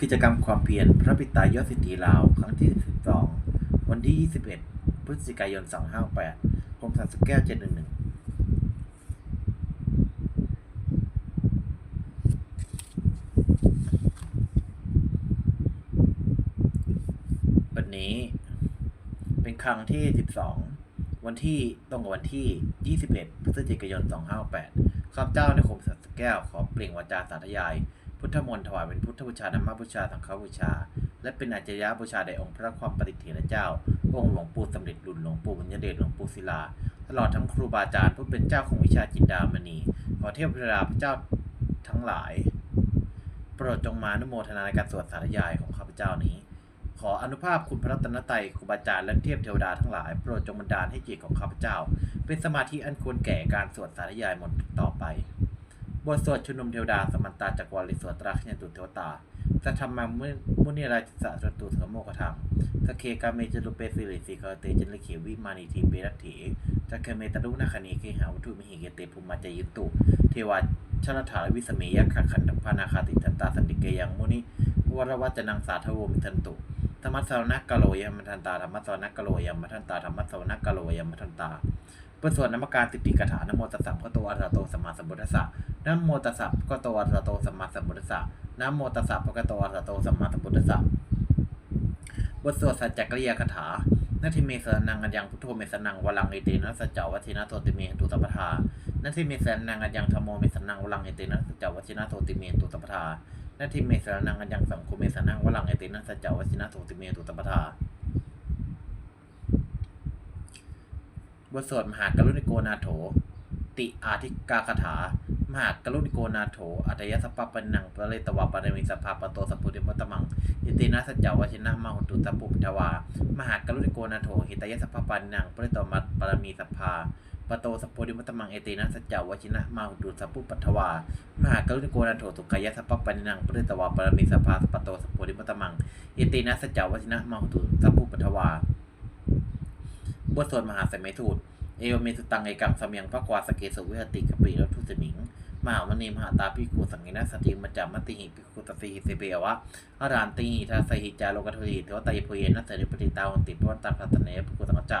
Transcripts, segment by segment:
กิจกรรมความเพียรพระปิตายอดสิทธิลาว ครั้งที่ 12 วันที่ 21 พฤศจิกายน 258กรมสรรสแก้ว 711วันนี้ เป็นครั้งที่ 12 วันที่ตรงกับวันที่ 21 พฤศจิกายน 258ข้าพเจ้าในคมสัตว์แก้วขอเปล่งวาจาสาธยาย พุทธมนต์ถวายเป็นพุทธบูชาธรรมบูชาสังฆบูชา และเป็นอาจารยบูชาแด่องค์พระความปฏิเถรเจ้า องค์หลวงปู่สำเร็จรุ่นหลวงปู่บุญเดชหลวงปู่ศิลา ตลอดทั้งครูบาอาจารย์ผู้เป็นเจ้าของวิชาจินดามณี ขอเทพเทวดาพระเจ้าทั้งหลาย โปรดจงมาอนุโมทนาในการสวดสาธยายของข้าพเจ้านี้ ขออนุภาพคุณพระรัตนตรัยครูบาอาจารย์และเทพเทวดาทั้งหลายโปรดจงบันดาลให้จิตของข้าพเจ้า เป็นสมาธิอันควรแก่การสวดสาธยายมนต์ต่อไป บทสวดชุมนุมเทวดา สมันตาจักรวาลิสวตราขยตุเทวตาสัทธรรมังมุนีราชสะสตุสโมกทังสเคกาเมจตุเปสิริสิกาเตจันเลเขวิมานิทีเปรัตถิจัเคเมตรุนาคณีเคหาวัตถุมิหิเกเตภูมิมาจยุตุ เทวาชนถาวิสเมยขขันธพานาคาติทันตาสันติเกยังมุนิวรวัจนังสาทโวมิทันตุธรรมสวนักกะโลยมมัทันตาธรรมสวนักกะโลยมมัทันตาธรรมสวนักกะโลยมมัทันตาเพื่อสวดนามการติติกถานโมตัสสะพระโตอะระหะโตสัมาสมุทธัสสะ นะโมตัสสะพระโตอะระหะโตสัมมาสัมพุทธัสสะนะโมตัสสะพระโตอะระหะโตสัมมาสัมพุทธัสสะบทสวดสัจจกริยคาถานาทิเมสนังอัญญังพุทโธเมสนังวลังเอเตนะสัจจวัชินะโตติเมตุตัปทานาทิเมสนังอัญญังธรรมโมเมสนังวลังเอเตนะสัจจวัชินะโตติเมตุตัปทานาทิเมสนังอัญญังสังคุเมสนังวลังเอเตนะสัจจวัชินะโตติเมตุตัปทาบทสวดมหากรุณิโกนาโถ ติอาทิกาคาถา มหากรุณิโกนาโถ อัตยสปปปนังปะเลตวาปะเรมิสภาปะโตสัพพุติมัตมังอิตินะสัจจวชินะมาหุตุสัพพุปทวามหากรุณิโกนาโถ หิตยสปปปนังปะเลตวมัตปะรมีสภาปโตสัพพุติมัตมังเอตินะสัจจวชินะมาหุตุสัพพุปัทวามหากรุณิโกนาโถตุกายสปปปนังปะเลตวาปรมีสภาปโตสัพพุติมัตมังอิตินะสัจจวชินะมาหุตุสัพพุปัทวาบทสวดมหาสมัยสูตเอวเมสุตังเอกังสมียงพระกวาสเกสุวิหติกปิรทุสมิง มหามณีมหาตาพิคูสังเกนะสติมัจจามติหิพิคูตสิหิเสเบวะอารานติหิทาสหิจาโลกทวีเทวตายโพเยนะเสริปฏิตาวันติพวันตังพัตเนพิคูสังกจะ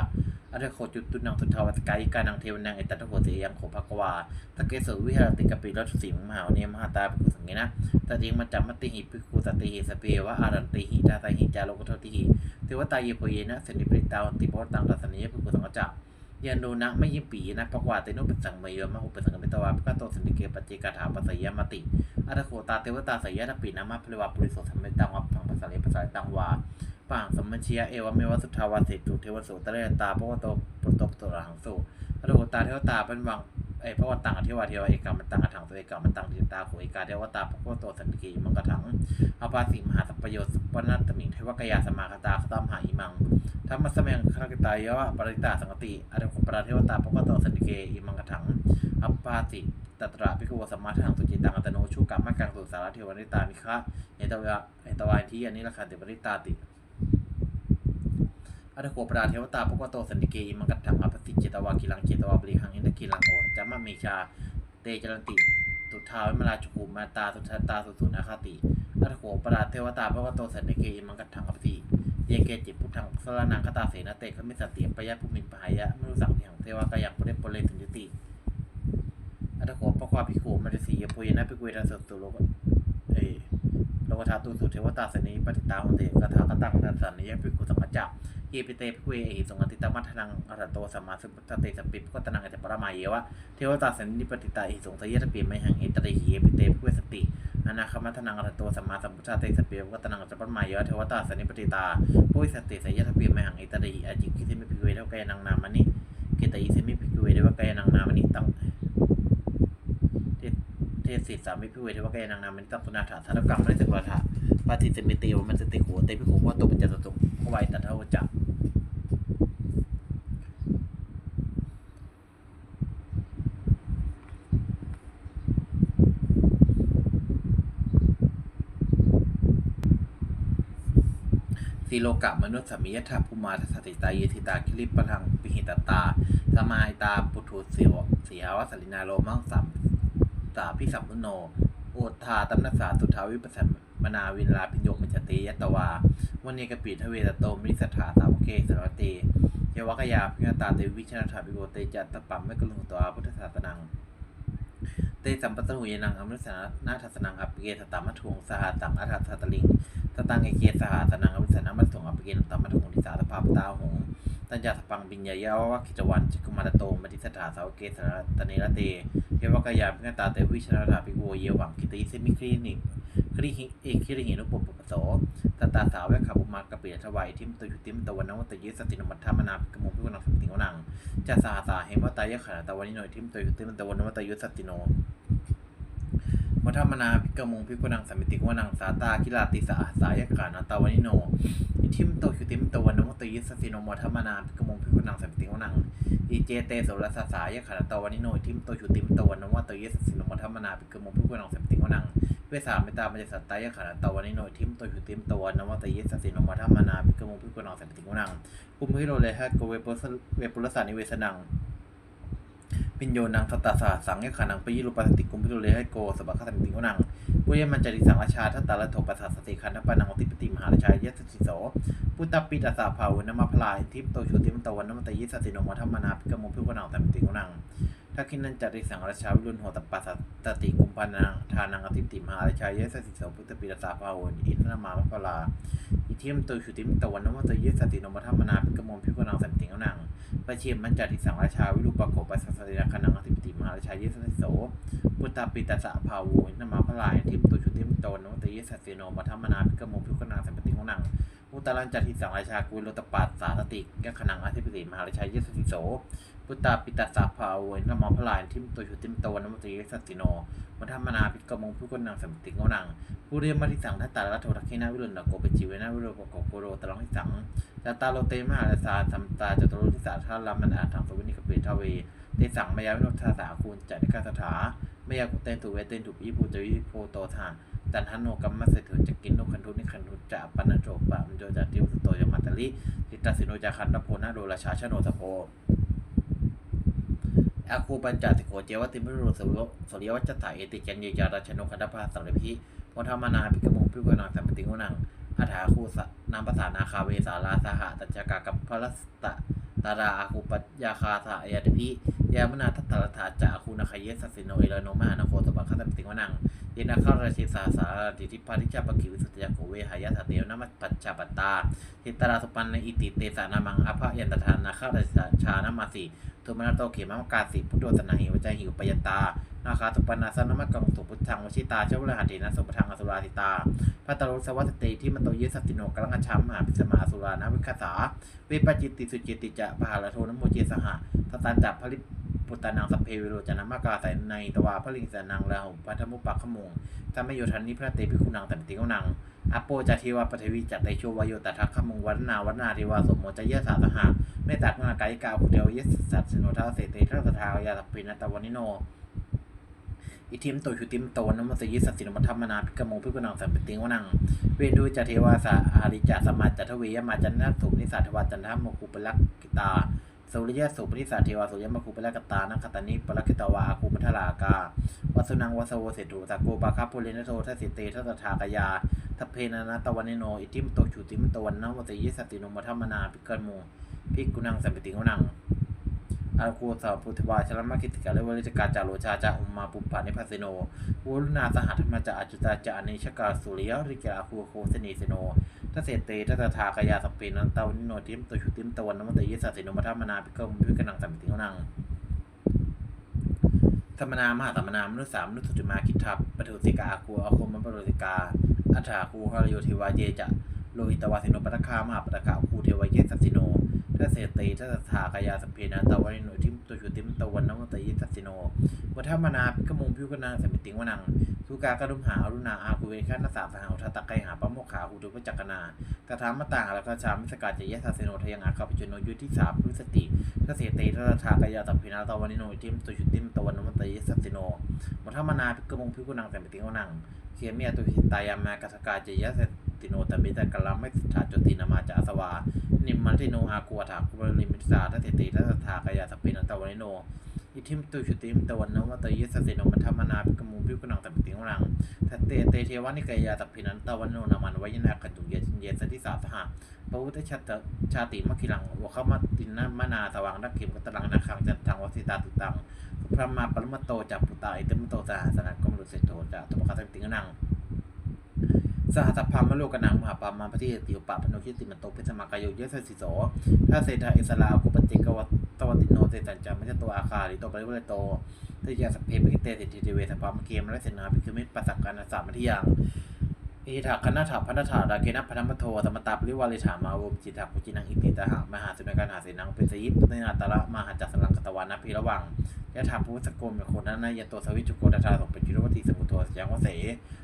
อัตโคจุตุนังสุทธาวัสกายิกานังเทวนังเอตัตโหเสยังโขภกวาสเกสุวิหารติกปิรทุสิงมหามณีมหาตาพิคูสังเกนะสติมัจจามติหิพิคูสติหิสเปวะอารันติหิทาสหิจาโลกทวีเทวตายโพเยนะเสริปฏิตาวันติพวันตังพัตเนพิคูสังกจะ ยานโนนะไม่ยิมปีนะปะกวาเตนุเป็นสังเมยมาหุปสังกเมตวาปะกะโตสันติเกปัจเจกาถาปัสยามติอัตโคตาเทวตาสยะตปีนามาพลวาปุริโสธรรมตังวัปพังภาษาเลภาษาตังวาปังสมัญชียเอวเมวสุทธาวาเสตุเทวสุตะเลตาพระวะโตปุตโตปโตระหังสุอัตโคตาเทวตาเป็นวัง ไอพระวัตังอธิวาเทวเอกามันตังอถังตัวเอกามันตังทิตาโขเอกาเทวตาปะวะโตสันติมังกะถังอปาสิมหาสัพพโยสุปนัตตมิงเทวกยาสมาคตาคตามหาอิมังธรรมสมังคณกิตายะปริตาสังกติอารมณ์ปราเทวตาปกตสันติเกอิมังกถังอัปปาติตัตระพิกวสัมมาทังสุจิตังอัตโนชุกรรมกังสุสารเทวนิตามิคะเอตวะเอตวายที่อันนี้ราคาเตปริตาติ อัตโคปราเทวตาปกตสันติเกอิมังกถังอปติเจตวากิลังเจตวาบริหังอินทกิลังโอจัมมะเมชา เตจรันติตุทาวิมลาจุกุมาตาสุทัตาสุสุนาคติอัตโคปราเทวตาปกตสันติเกอิมังกถังอปติเยเกจิพุทธังสรนังคตาเสนาเตขมิสติปยะภูมิปหายะมนุสังเหียงเทวากายังปุเรปุเรสุญญติอัตโขปะควาภิกขุมัจสียปุยนะภิกเวทัสสตุโลกเอโลกธาตุสุเทวตาสนีปฏิตาหุเตกถากตังทันสันนิยภิกขุสังกัจจะ เยปิเตภิเวอหิสงอติตมัทนังอรหะโตสัมมาสัมพุทธเตสัมปิปก็ตนังอจจปรมาเยวะเทวตาสันนิปฏิตาอิสงสยตปียไมหังเอตระหิเยปิเตภิเวสติอนาคมัทนังอรหะโตสัมมาสัมพุทธเตสัพเพวัตนังจัปปมาเยวะเทวตาสันนิปติตาปุริสติสยะทะเปียมหังอิตระหิอาจิกิเทมิภิเวเทวกายนังนามานิเกตอิเสมิภิเวเทวกายนังนามานิตังเทเทศิสามิภิเวเทวกายนังนามานิตังสุนาถาธารกรรมมริสกวาถาปาติเตมิเตวมันสติโขเตภิกขุวัตโตปัจจตตุขวายตัทธวจัก โลกะมนุษย์สมิยถาภูมาทัสติตาเยติตาคิริปะทังปิหิตตา สมายตาปุถุเสียวเสียวสลินาโลมังสัมสาพิสัมพุโน โอทาตัมนัสสาสุทาวิปัสสมนาวินลาพิญโยมัจติยตวาวันเนกปิทเวตโตมิสัทธาสาวเกสรติเยวกยาพิญตาเตวิชนาถาปิโกเตจัตตปัมไม่กลุงตัวพุทธศาสนังเตสัมปัตตหุยนังอมฤสนานาทัสนังอัปเกสตามัทุงสหตังอัฏฐตลิง สตังเอเกสหสนังอมฤสนามัทุงอัปเกนตามัทุงทิสาสภาพตาหงตัญญาสปังบิญญายาวะกิจวันจิกุมารโตมติสถาสาวเกสรตเนรเตเยวกยาพิญตาเตวิชนาถาปิโกเยวังกิติเซมิคลินิกคริหิเอกคริหินุปปปโสตตาสาวเวขาบุมากะเปียทวายทิมตยุติมตะวันนวัตยิสตินมัทธามนาภิกมุพิวนังสัมติงวนังจะสาสาเหมวตายะขณะตะวันนิโนทิมตัวยุติมตะวันนวตยุสตติโน มัทมนาภิกมุงภิกุนังสมิติกวนังสาตากิลาติสาสายะขณะตะวันนิโนอิทิมโตยุติมตวันนวัตยุสตติโนมัทมนาภิกมุงภิกุนังสมิติกวนังอิเจเตโสรสสายะขณะตะวันนิโนอิทิมโตยุติมตวันนวัตยุสตติโนมัทมนาภิกมุงภิกุนังสมิติกวนังเวสามิตามัจจสัตตายขณะตวันนิโนทิมโตยุติมตวันนวตยุสตติโนมัทมนาภิกมุงภิกุนังสมิติกวนังกุมพิโรเลหะโกเวปุสเวปุรสานิเวสนัง ปิญโยนังสตตาสาสังยขานังปยิรุปัสติกุมพิโรเลให้โกสบัคสัมติโกนังปุยมันจริสังราชาทัตตาละโทปัสสะสติคันธปานังอติปติมหาราชายยสสิโสพุตตปิตาสาภาวนมาพลายทิพโตชุติมตวันนมตยิสสิโนมัทมนาภิกโมภิกนังสัมติโกนัง ทักขินันจัดริสังราชาวิรุณโหตปัสสติกุมปานังทานังอติปติมหาราชายยสสิโสปุตตปิตาสาภาวนอินนามามพลาอิเทียมตัวชุติมตะวันนวัตยสตินมธรรมนาภิกมมพิกนังสันติงนังประเชียมมันจัติสังราชาวิรูปโกปัสสติราคนังอธิปติมหาราชายิสติโสพุทธปิตาสะภาวูนามาพลายทิมตัวชุติมตะวันนวัตยสตินมธรรมนาภิกมมพิกนังสันติงนังมุตลันจัติสังราชากุลโลตปัสสาสติกะขนังอธิปติมหาราชายิสติโส พุทธปิตาสะภาวูนมาพลายทิมตัวชุติมตะวันนวัตยิสติโนมธรรมนาภิกมมพิกนังสันติงนังผู้เรียนมาที่สังทัตตาละโททักขินาวิรุณโกเปจิเวนะวิโรปโกโกโรตลังที่สังจัตตาโลเตมหาลาสาสัมตาจตุโรทิสาทารามันอาทังสวินิกเปทเวเตสังมายาวิโนทาสาคูณจัดนิกาสถาเมยากุเตนตุเวเตนตุปีภูจวิโพโตทานจันทโนกัมมะเสถุจักกินโนคันทุนิคันทุจะปันโจปะมโจจัตติวุตโตยมัตตลิติตาสิโนจาคันตโพนาโดราชาชโนสโพ อาคูปัญจติโกเจวติมิรุสุลกสริยวัจจตาเอติจันเยจาราชนคันธภาสังเลพิวัฒมนาภิกมงพิกนังสัมปติงนังอาถาคูสนามภาษานาคาเวสาลาสหตัจกากับพลัสตะตาราอาคูปัญญาคาสะยาติพิยามนาทัตตาถาจาคูนาคเยสสิโนเอลโนมานาโคตบังคัสัมปติงนัง เยนาคาราชิสาสาติทิพาริจาปกิวิสุตยาโกเวหายาตเตวนามัปปัจจปัตตาทิตราสุปันในอิติเตสานามังอภะยันตทานาคาราชานามาสีตุมนาโตเขมามกาสิพุทโธสนาหิวใจหิวปยตานาคาตุปนาสนามกังสุพุทธังวชิตาเจ้าวลหันตินะสุปทังอสุราติตาพัตตรุสวัสติที่มันโตยิสติโนกัลังกชามหาปิสมาสุรานาวิคสาเวปจิตติสุจิติจะปหาลโทนโมเจสหะตตันจับผลิปุ ตตานังสัพเพวิโรจนามากาใส่ในตวาพระลิงสนังลาหุปัทมุปักขมงสัมมโยทันนิพระเตพิคุนังตัมติงนังอโปจาเทวาปเทวิจัตไตโชวายโยตัทักขมงวันนาวันนาเทวาสมโมจเยสาสหะเมตตากนากายกาภูเดียวยสสัตสโนทาเสเตทัสทายาตปินตะวันิโนอิทิมโตชุติมโตนมัสยิสัสินมัทธรรมนาพิกโมพิกุนังสัมปติงวนัง เวดูจเทวาสาอาริจาสมมาจัตเวยมาจันทสุนิสัทวาจันทมกุปลักกิตา สุริยสุปนิสัทเทวาสุยมกุปลักตานัคตานิปลักิตวาอาคูมัทลากาวัสุนังวสโวเสตุตะโกปาคาปุเรนโททัสิเตทัสทากยาทัพเพนานาตะวันนิโนอิทิมโตชุติมโตวันนมัสยิสตินมัทธรรมนาพิกโมพิกุนังสัมปติงวนังอาคูสาวพุทธวาชลมกิติกาเลวริจกาจาโลชาจาอุมาปุปปานิพัสโนวุลนาสหัธรรมจาอจุตาจาอนิชกาสุริยริกาอาคูโคสนีสโน ทัสเสเตทัสทากายาสเปนันตาวินโนทิมตัวชุติมตะวันนมตยิสัสสิโนมัทมนาปิกมพิกนังสัมปติงนังธรรมนามหาธรรมนามนุสามนุสุติมาคิทับปทุสิกาอาคูอาคมมปรุสิกาอัฏฐาคูหรโยเทวาเยจะโลหิตวาสิโนปัตคามหาปัตคาคูเทวาเยสัสสิโน ถ้าเสตีถ้าสถากายาสพเพนะตะวันหน่ยทิมตัวชุติมตะวันนวตยิสัสสิโนวัฒมนาพิกมุงพิวกนาสมิติงวนังสุกากระดุมหาอรุณาอาคุเวคันนาสาสหาวทัตตะไกหาปะโมกขาหูตุปจักนากระทามต่างแล้วก็ชามิสกาจยสัสสิโนทยังอาคาปจุโนยุทธิสาพฤสติถ้าเสตีถ้าสถากายาสพเพนะตะวันหน่ยทิมตัวชุติมตะวันนวตยิสัสสิโนวัฒมนาพิกมุงพิวกนาสมิติงวนังเคียเมียตุหิตายามากสกาจยสัส ติโนตมิตะกะลาไม่สถาจตินามาจาสวา นิมมันทิโนอากัวถาคุบริมิตสาทัสเตติทัสถากายาสปินันตวันโนอิทิมตุชุติมตะวันโนมัตเยสสสิโนมัทมานาภิกมูภิกนังตัมปิติงรังทัตเตเตเทวานิกายาตพินันตะวันโนนามันวยนาคตุเยจินเยสติสาสหะปวุตชาตชาติมคิลังวะขมัตตินมนาสว่างนักเข็มกตลังนาคังจันทังวสิตาตุตังพระมาปรมโตจักปุตตาอิตมโตสหัสนักกมรุเสโตจักตุปคาตัมปิติงนัง สหัสพัมมโลกนังมหาปามาปฏิติอุปะพนคิติมันโตพิสมากายโยเยสสิโสถ้าเศรษฐาอิสลาคุปติกวัตตวติโนเตตันจามัจโตอาคาริโตปริวเลโตทิยาสัพเพปกิเตติติเวสพามเกมและเสนาภิกขมิตปัสสกานาสามัทิยังอิถาคณะถาพันธาราเกนะพันธมโทสมตาปริวาริถามาวุจิตาปุจินังอิติตาหามหาสุนการหาเสนังเป็นสยิปในนาตระมหาจัสลังกตวานาพีระวัง ยะถามภูสกโกมโคนนั้นนายโตสวิจุโกตาสงเป็นจิรวัติสมุทโทสยังวเส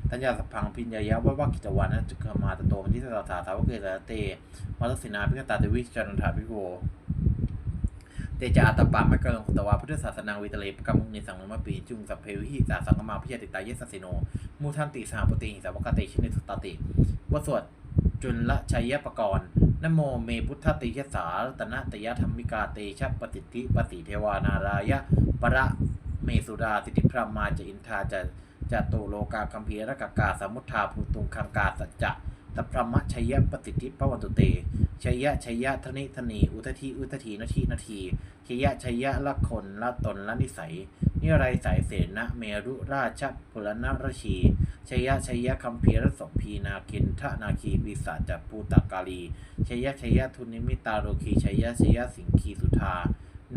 ทัญญาสพังพิญญายะวะวะกิจวันะจุกมาตโตมันที่สตถาสาวกเกสเตมัตสินาพิกตาเตวิจันถาพิโกเตจาตปามะกะลงคุตวาพุทธศาสนาวิตเลปกรรมุนิสังนมปีจุงสัพเพวิหิสาสังกมาพิยติตาเยสสิโนมูทันติสหปติหิสาวกเตชินิสตติบทสวดจุลชัยปกรณ์นโมเมพุทธติยสารตนะตยธรรมิกาเตชะปฏิทิปฏิเทวานารายะ ประเมสุราติติพระมาจะอินทาจะจะตุโลกาคัมภีรกกาสมุทาภูตุงคังกาสัจจะตพรหมชัยยะปฏิทิปวันตุเตชัยยะชัยยะธนิธนีอุทธีอุทธีนาทีนาทีชัยยะชัยยะละคนละตนละนิสัย นิไรสายเสนะเมรุราชพุลนรชีชัยยะชัยยะคัมภีรสมพีนาคินทะนาคีวิสาจปูตากาลีชัยยะชัยยะทุนิมิตาโรคีชัยยะชัยยะสิงคีสุธา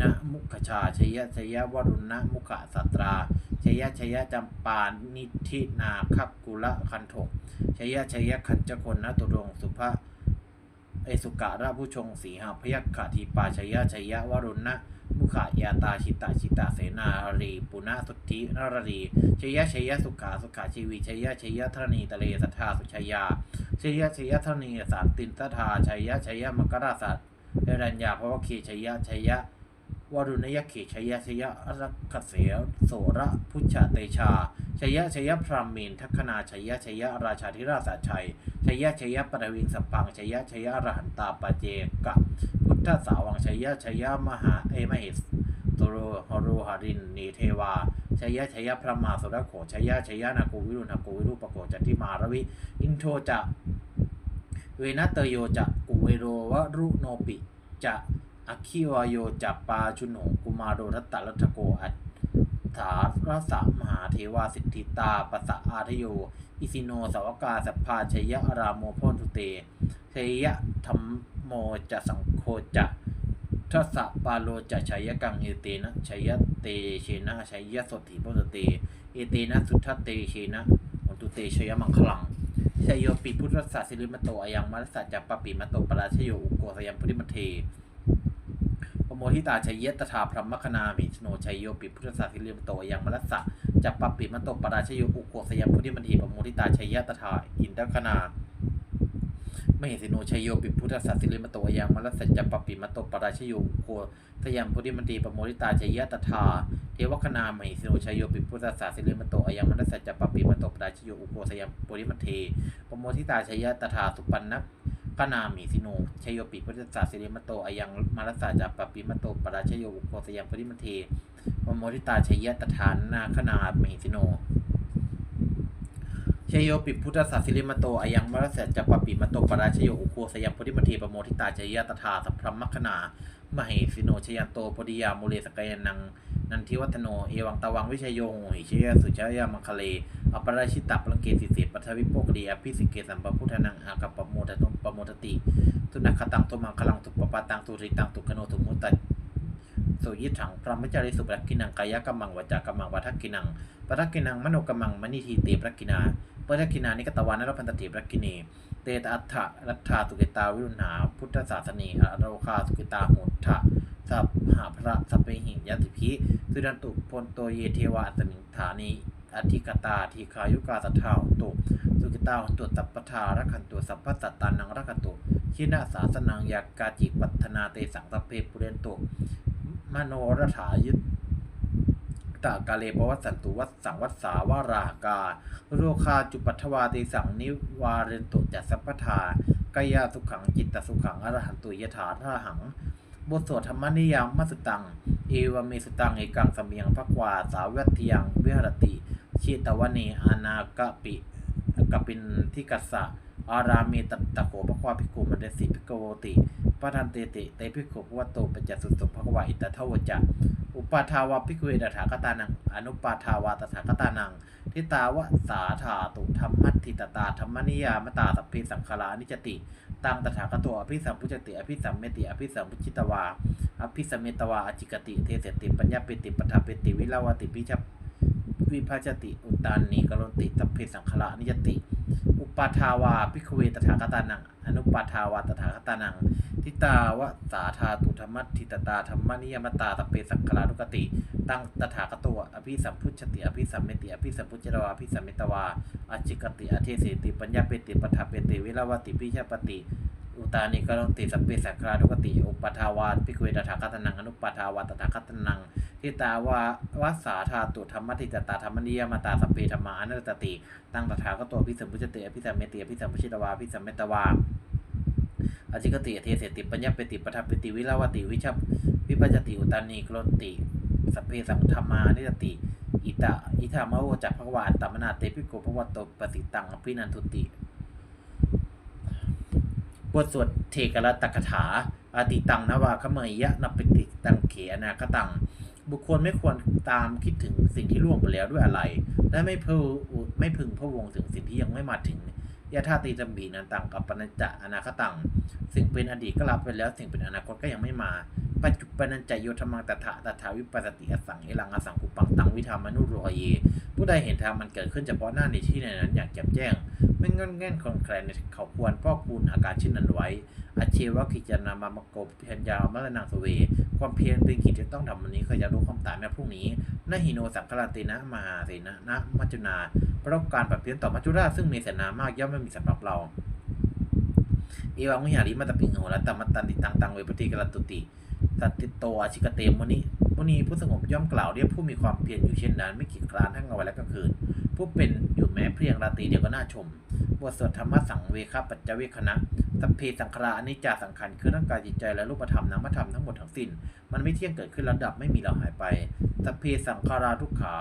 นะมุขชาชยะชยะวรุณะมุขสัตราชยชยจำปานิธินาคักกุละคันถกชยชยคันจคนนะตุรงสุภาไอสุการะผู้ชงสีหาพยัคขาทีปาชยชยวรุณะมุขายาตาชิตาชิตาเสนารีปุณะสุทธินรรีชยชยสุขาสุขาชีวีชยชยธรณีตะเลสัทธาสุชยาชยชยธรณีสารตินตถาชยชยมกราสัตเรัญญาภวคีชยชย วรุณยเขชยะชยรักเสโสระพุชาเตชา ชยะชยะพรหมินทัคคณาชยะชยะราชาธิราชาชัย ชยะชยะปรวิงสปัง ชยะชยอรหันตาปเจกะ พุทธสาวังชยะชยะมหาเอมหิสตุโรหรูหารินนีเทวาชยะชยะพระมาสุรโขชยะชยะนากูวิรุณากูวิรูปโกจันทิมารวิ อินโทจะเวนัตโยจะอุเวโรวรุโนปิจะ อคิวายโยจัปปาชุนโหกุมาโดทัตตะรัตโกอัตถารสามหาเทวาสิทธิตาปะสะอาทโย อิสิโนสาวกาสัพพาชยอารามโมพนทุเตชยะธรรมโมจะสังโคจะทัสสะปาโลจะชัยกังเอเตนะชัยเตเชนะชัยสดถิพนตุเต เอเตนะสุทัตเตเชนะมนตุเตชยมังคลังชยโยปิพุทธศาสิริมโตอายังมัสสะจัปปปิมโตปราชโยอุโกสยัมพุริมเท ปโมทิตาชัยยะตถาพรหมคณามิชโนชัยโยปิพุทธศาสิริมโตอายังมรัสสะจัปปปิมโตปราชโยอุโกสยัมพุริมเทปโมทิตาชัยยะตถาอินทคณาไมเหสิโนชัยโยปิพุทธสัสสิริมโตยังมรัสสัจจปปิมโตปราชโยอุโคสยามพุทธิมตีปโมริตาชัยยะตถาเทวคณาไมเหสิโนชัยโยปิพุทธสัสสิริมโตยังมรัสสัจจปปิมโตปราชโยอุโคสยามปุริมเทปโมทิตาชัยยะตถาสุปันนะ คณามิสิโนชโยปิพุทธสัสสิริมโตอยังมารสสัจจปปิมโตปราชโยอุโคสยามปุริมเทปโมทิตาชัยยะตถานนาคณามเหสิโนชโยปิพุทธศาสิริมโตอายังมรสสจัปปปิมโตปราชโยอุโคสยามพุทธิมเทปโมทิตาชยตถาสัพพมมคณามเหสิโนชยันโตปดิยามุเลสกายนัง นันทิวัฒโน เอวังตะวังวิชยโยโหหิชยสุชยามังคเลอปราชิตาปลังเกติเสปัทวิโปกดีอภิสิเกสัมปพุทธนังอากัปปโมทตุปโมทติตุนักขตังตุมังคลังตุปปาตังตุริตังตุกโนตุมุตตสุยิถังพระมจาริสุปรักกินังกายกัมมังวจากัมมังวัฏกินังปรักกินังมโนกัมมังมณิทีเตปรักกินาปรักกินานิกตวานรพันตติปรักกินีเตตอัฏฐรัตถาสุกิตาวิรุณาพุทธศาสนีอโรคาสุกิตาโหทะ สัพหาพระสัพเพหิยติภิสุดันตุพลโตเยเทวาอัตมิงฐานีอธิกตาทีคายุกาสัทธาตุสุกิตาตุตัปปทารักขันตุสัพพสัตตานังรักขันตุชินาสาสนังยากาจิปัฒนาเตสังสัพเพปุเรนตุมโนรถายุตตากาเลปวัสสันตุวัสสังวัสสาวารากาโรคาจุปัทวาติสังนิวาเรนตุจัสสัพพทากายาสุขังจิตตสุขังอรหันตุยถาทาหัง บทสวดธรรมนิยามมัสตัง เอวเมสตังเอกังสมเมียงพระควาสาวัตยังวิหรติ ชิตวนีอานากะปิกปินทิกัสสะอารามีตตะโขพระควาภิกขุมันเดสิภิกโวติปะทันเตติเตภิกขุพระวตโตปัจจสุสุภควาอิตทวจะอุปาทาวาภิกุเวตถาคตานัง อนุปาทาวาตถาคตานัง ทิตาวะสาธาตุธรรมัตถิตตาธรรมนิยามตาสัพเพสังขารานิจติ ตามตถาคตอภิสัมพุจติอภิสัมเมติอภิสัมพุจิตวาอภิสัมเมตวาอจิกติเทเสติปัญญาปิติปัฏฐาปิติวิลาวติพิชวิภาชติอุตานีกรณติตัพเพสังขละนิจติ อุปาทาวาพิคเวตถาคตานังอนุปาทาวาตถาคตานัง ทิตาวะสาธาตุธรรมัตถิตตาธรรมนิยมตาตเปสังขารานุกติ ตั้งตถาคตโตอภิสัมพุชติ อภิสัมเมติ อภิสัมพุจตวาอภิสัมเมตวาอจิกติ อเทเสติ ปัญญาเปติปัฏฐาเปติ วิลาวติพิชปติ อุตานิกรติสัพเพสังขารานุกติ อุปาทาวาภิกเวตถาคตนังอนุปาทาวาตถาคตนังทิตาวะวัสาธาตุธรรมติตตาธรรมนิยมตาสพเพธรรมานัตติ ตั้งตถาคตโตอภิสัมพุจติ อภิสัมเมติ อภิสัมพุชิตวาอภิสัมเมตวา อจิกติอเทเสติปัญญาปติปทัปเปติวิลาวติวิชัพวิปัจจติอุตานีกรณติสัพเพสังธรรมานิตติอิตาอิทามะโวจักภวานตมนาเตปิโกภวตโตปสิตังอภินันทุติบทสวดเทกรตกถาอาติตังนวาคเมยยะนปติตังเขอนาคตัง บุคคลไม่ควรตามคิดถึงสิ่งที่ล่วงไปแล้วด้วยอะไร และไม่พึงไม่พึงพะวงถึงสิ่งที่ยังไม่มาถึง ยะธาตีจำบีนันตังกับปนัญจะอนาคตัง สิ่งเป็นอดีตก็รับไปแล้ว สิ่งเป็นอนาคตก็ยังไม่มา ปัจจุบันจะโยธรรมังตถาตถาวิปัสสติอสังเอลังอสังกุปังตังวิธามนุโรเย ผู้ใดเห็นธรรมมันเกิดขึ้นเฉพาะหน้าในที่ในั้นอย่างแจ่มแจ้ง ไม่งอนแง่นคลอนแคลนเขาควรพ่อคูณอาการเช่นนั้นไว้ อาเชวะกิจนามามกบเพียรยาวมรณังสเว ความเพียรเป็นกิจที่ต้องทำวันนี้เขาจะรู้ความตายแม้พรุ่งนี้นหิโนสังคลาตินะมหาเสนะนะมัจจุนาเพราะการปรับเปลี่ยนต่อมัจจุราชซึ่งมีเสนามากย่อมไม่มีสำหรับเราเอวังวิหาริมัตปิงโหรัตมัตตันติตังตังเวปฏิกรตุติสัตติโตอาชิกเตมุนิมุนีผู้สงบย่อมกล่าวเรียกผู้มีความเพียรอยู่เช่นนั้น ไม่ขีดคร้านทั้งกลางวันและกลางคืน ผู้เป็นอยู่แม้เพียงราตรีเดียวก็น่าชม บทสวดธรรมสังเวคปัจจเวคณะสัพเพสังขารอนิจจาสังขารคือร่างกายจิตใจและรูปธรรมนามธรรมทั้งหมดทั้งสิ้น มันไม่เที่ยงเกิดขึ้นแล้วดับไม่มีเราหายไปสัพเพสังขาราทุกขา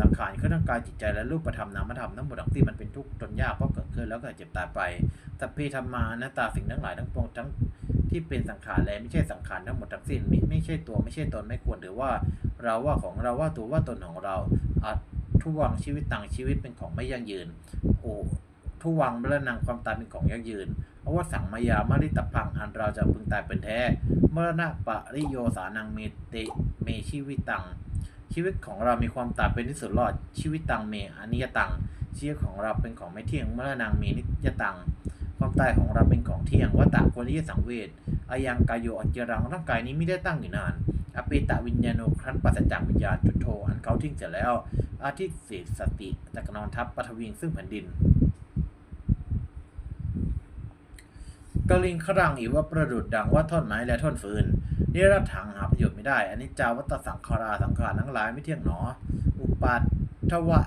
สังขารคือร่างกายจิตใจและรูปธรรมนามธรรมทั้งหมดทั้งสิ้นมันเป็นทุกข์จนยากเพราะเกิดขึ้นแล้วก็เจ็บตายไปสัพเพธรรมานาตาสิ่งทั้งหลายทั้งปวงทั้งที่เป็นสังขารและไม่ใช่สังขารทั้งหมดทั้งสิ้นไม่ไม่ใช่ตัวไม่ใช่ตนไม่ควรหรือว่า เราว่าของเราว่าตัวว่าตนของเราอ ทุวังชีวิตต่างชีวิตเป็นของไม่ยั่งยืน โอ้ทุวังมรณังความตายเป็นของยั่งยืนเพราะว่าสังมายามริตพังอันเราจะพึงตายเป็นแท้มรณะปริโยสานังเมเตเมชีวิตตัง ชีวิตของเรามีความตายเป็นที่สุดรอด ชีวิตตังเมอนิยตัง ชีวิตของเราเป็นของไม่เที่ยงมรณังเมนิยตัง ความตายของเราเป็นของเที่ยงวัตตะควรที่จะสังเวชอายังกายโยอจรังร่างกายนี้ไม่ได้ตั้งอยู่นาน อปิตะวิญญาโนครั้นปัสจากวิญญาณจุดโทอันเขาทิ้งเสร็จแล้ว อาทิตย์สติตะกนอนทับปฐวิงซึ่งแผ่นดินกลิงครังอีว่าประดุดดังว่าท่อนไม้และท่อนฟืนนี่รัถังหาประโยชน์ไม่ได้ อันนี้จาวัตสังขาราสังขารทั้งหลายไม่เที่ยงหนอ อุปาทวะ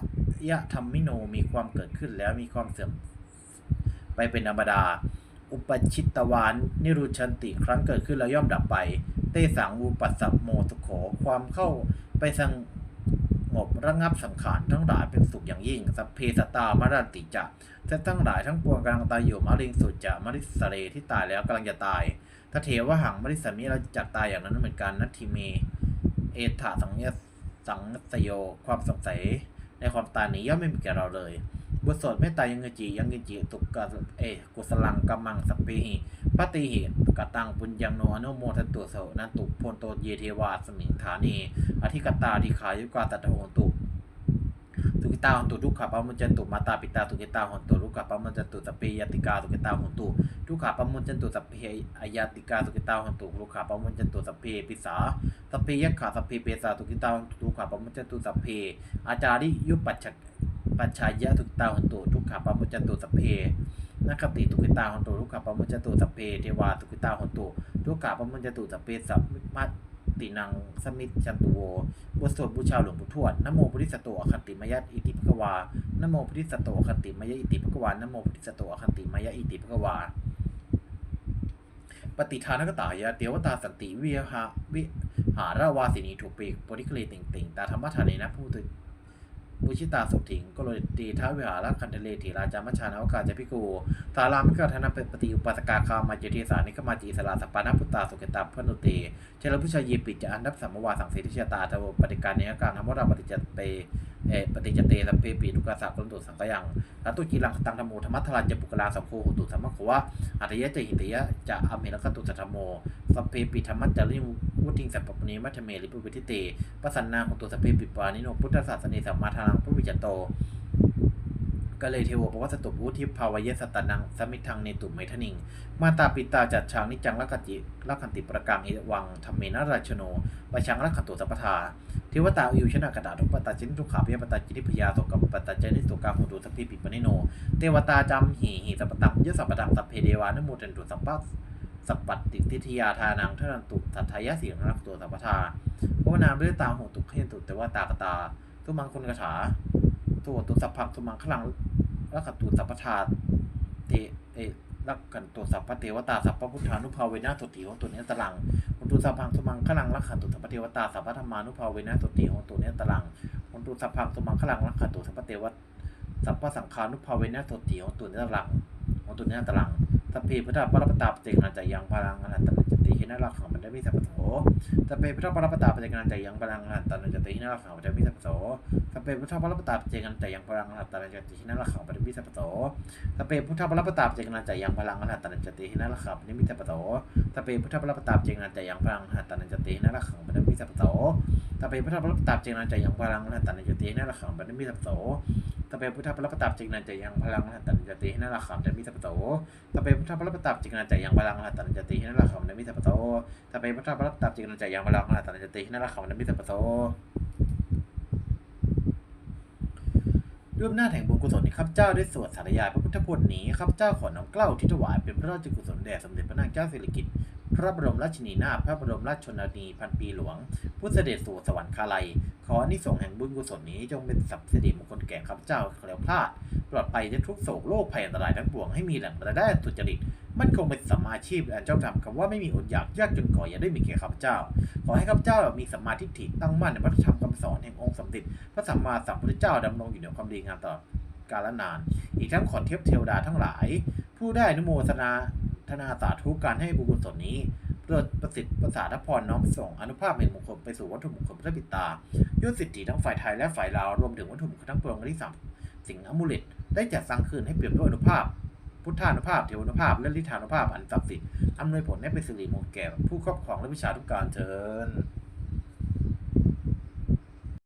ยะธรรมิโนมีความเกิดขึ้นแล้วมีความเสื่อมไปเป็นธรรมดา อุปชิตตวานนิรุชันติครั้นเกิดขึ้นแล้วย่อมดับไป เตสังอุปัสสโมสุโขความเข้าไปสงบระงับสังขารทั้งหลายเป็นสุขอย่างยิ่ง สัพเพสตามรันติจะจะทั้งหลายทั้งปวงกำลังตายอยู่มะริงสุดจะมริสเรที่ตายแล้วกำลังจะตายถ้าเทวะหังมริสมิเราจะตายอย่างนั้นเหมือนกันนัตทิเม เอถาสังยสังสโย ความสงสัยในความตายนี้ย่อมไม่มีแก่เราเลย บทสวดเมตตายังเงจียังเงจีตุกกะเอกุสลังกัมมังสัพเพหิปฏิหิกตังปุญญังโนอนุโมทันตุโสนันตุพลโตเยเทวาสมิงฐานีอธิกตาดิขายุกาตัตโหตุทุกิตาหนตุทุกขปะมุจันตุมาตาปิตาทุกิตาหนตุทุกขปะมุจันตุสพเพยติกาทุกิตาหนตุทุกขปะมุจันตุสพเพอายติกาทุกิตาหนตุทุกขปะมุจันตุสพเพปิสาสัพเพยักขาสัพเพเปสาตุกิตาทุกขาปมุจจตุสัพเพอาจาริยุปัจจ ปัจฉายะทุกตาหันตุทุกขาปมุจจตุสัพเพนักขติทุกิตาหันตุทุกขาปมุจจตุสัพเพเทวาทุกิตาหันตุทุกขาปมุจจตุสัพเพสัพมัตตินังสมิจจันตุโวบทสวดบูชาหลวงปู่ทวดนโมพุทธิสตโตอคันติมยะอิติภควานโมพุทธิสตโตอคันติมยะอิติภควานโมพุทธิสตโตอคันติมยะอิติภควาปฏิทานกตายะเตียวตาสันติวิหาวิหาราวาสินีถูกปีกปริคลีติงติงตาธรรมทานเนนะผู้ ตุปุชิตาสุถิงก็เลยตีท้าวิหารคันเทเลถีราจามชานาวกาจพิกูสารามิกาธนเป็นปฏิอุปสกาคามาเจติสานิกมาจีสลาสปานาพุตตาสุเกตาพนุเตเชลพุชายีปิจจะอันดับสัมมวาสังเสติชตาทวปฏิการเนยการธรรมราปฏิจจเต เอปฏิจเตสัพเพปีทุกาสากุลตุสังกยังลัตุกีรังตังธรรมโมธรรมัทธรันจะปุกลาสัมโคหุตุสัมมะขวะอัตยะจะหิตยะจะอเมรกตุสัทธโมสัพเพปิธรรมัจจริวุติงสัพปณีมัทเมริปุวิทิเตปสันนาของตัวสัพเพปิปานิโนพุทธศาสนีสัมมาทานังพุวิจโต ก็เลยเทวปวัสตุวุทิภาวเยสตนังสมิทังเนตุเมทนิง มาตาปิตาจัดชางนิจังลักขจิลักขันติประกังอิวังธรรมเมนราชโนปะชังลักขันตุสัพพทาเทวตาอิวชนะกระดาทุปตาจินิทุขาพยปตาจินิพยาตกับปตาเจนิสุกาหุตุสัพเพปิปนิโน เทวตาจำหีหีสัพตังยสัพตังสัพเพเดวานโมเตนตุสัพพสัพปัตติทิทยาทานังเทนันตุสัทธายะสีนักตัวสัพพทาพระนามด้วยตาหูตุเขนตุแต่ว่าตากตาตุมังคุณกถา ตัวตุสัพพังตุมังขลังรักขตุสัพพทาเตเอรักกันตัวสัพพเทวตาสัพพพุทธานุภาเวนะสติของตัวนี้ตรังของตุสัพพังตุมังขลังรักขันตุสัพพเทวตาสัพพธรรมานุภาเวนะสติของตัวนี้ตรังของตุสัพพังตุมังขลังรักขันตุสัพพเทวสัพพสังขานุภาเวนะสติของตัวนี้ตรังของตัวนี้ตรังสัพเพพุทธปรปตาปฏิกนันจะยังพลังอนันตนันจ ติหินารักขังมันได้มิสัพพโสสัพเพพุทธปรปตาปฏิกนันจยังพลังอนันตนันจติหินารักขังมันได้มิสัพพโสสัพเพพุทธปรปตาปฏิกนันจยังพลังอนันตนันจติหินารักขังมันได้มิสัพพโสสัพเพพุทธปรปตาปฏิกนันจยังพลังอนันตนันจติหินารักขังมันได้มิสัพพโสสัพเพพุทธปรปตาปฏิกนันจยังพลังอนันตนันจติหินารักขังมันได้มิสัพพโสสัพเพพุทธปรปตาปฏิกนันจยังพลังอนันตนันจติหินารักขังมันได้มิสัพพโส เปพุทธพระปตับจิกนันจะยังพลังหัตตันจติให้นาราขามจะมีสัพโตตะเปพุทธพระปตับจิกนันจะยังพลังหัตตันจติให้นาราขามจะมีสัพโตตะเปพุทธพระปตับจิกนันจะยังพลังหัตตันจติให้นาราขามจะมีสัพโตด้วยอำนาจแห่งบุญกุศลที่ข้าพเจ้าได้สวดสาธยายพระพุทธพจน์นี้ข้าพเจ้าขอน้อมเกล้าที่ถวายเป็นพระราชกุศลแด่สมเด็จพระนางเจ้าสิริกิติ์ พระบรมราชินีนาถพระบรมราชชนนีพันปีหลวง ผู้เสด็จสู่สวรรคาลัย ขออนิสงส์แห่งบุญกุศลนี้จงเป็นสัพสิริมงคลแก่ข้าพเจ้าแคล้วคลาด ปลอดภัยจากทุกโศกโรคภัยอันตรายทั้งปวงให้มีแหล่งรายได้สุจริตมันคงเป็นสัมมาชีพและเจ้าทำคำว่าไม่มีอดอยากยากจนก่ออย่าได้มีแก่ข้าพเจ้า ขอให้ข้าพเจ้ามีสัมมาทิฏฐิตั้งมั่นในพระธรรมคำสอนแห่งองค์สมเด็จพระสัมมาสัมพุทธเจ้าดำรงอยู่ในความดีงามตลอดกาลนาน อีกทั้งขอเทพเทวดาทั้งหลาย ผู้ได้นุโมทนา ธนาสาธุการให้บุญกุศลนี้เกิดประสิทธิ์ประสาทพรน้อมส่งอนุภาพแห่งมงคลไปสู่วัตถุมงคลพระปิตายุสิทธิทั้งฝ่ายไทยและฝ่ายลาวรวมถึงวัตถุมงคลทั้งปวงที่สามสิ่งอมูเลตได้จัดสร้างขึ้นให้เปรียบด้วยอนุภาพ พุทธานุภาพเทวานุภาพและลิธานุภาพอันศักดิ์สิทธิ์อำนวยผลให้เป็นสิริมงคลแก่ผู้ครอบครองและวิชาทุกการเชิญ